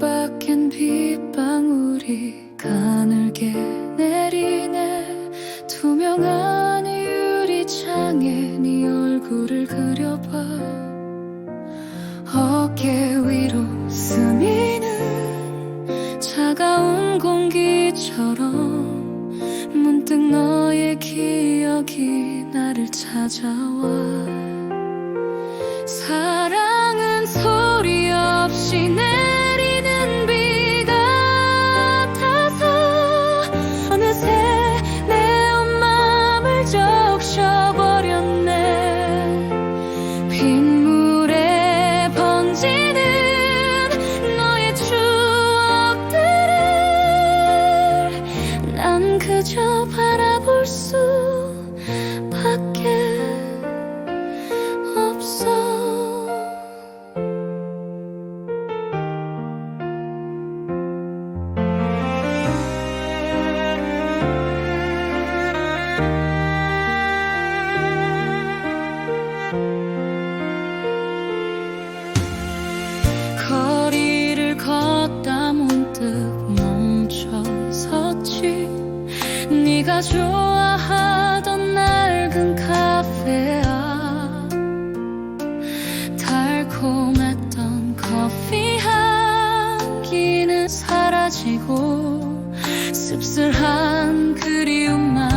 맑은 빗방울이 가늘게 내리네. 투명한 유리창에 네 얼굴을 그려봐. 어깨 위로 스미는 차가운 공기처럼 문득 너의 기억이 나를 찾아와. 사랑은 소리 없이 내 맘을 좋아하던 낡은 카페야. 달콤했던 커피 향기는 사라지고 씁쓸한 그리움만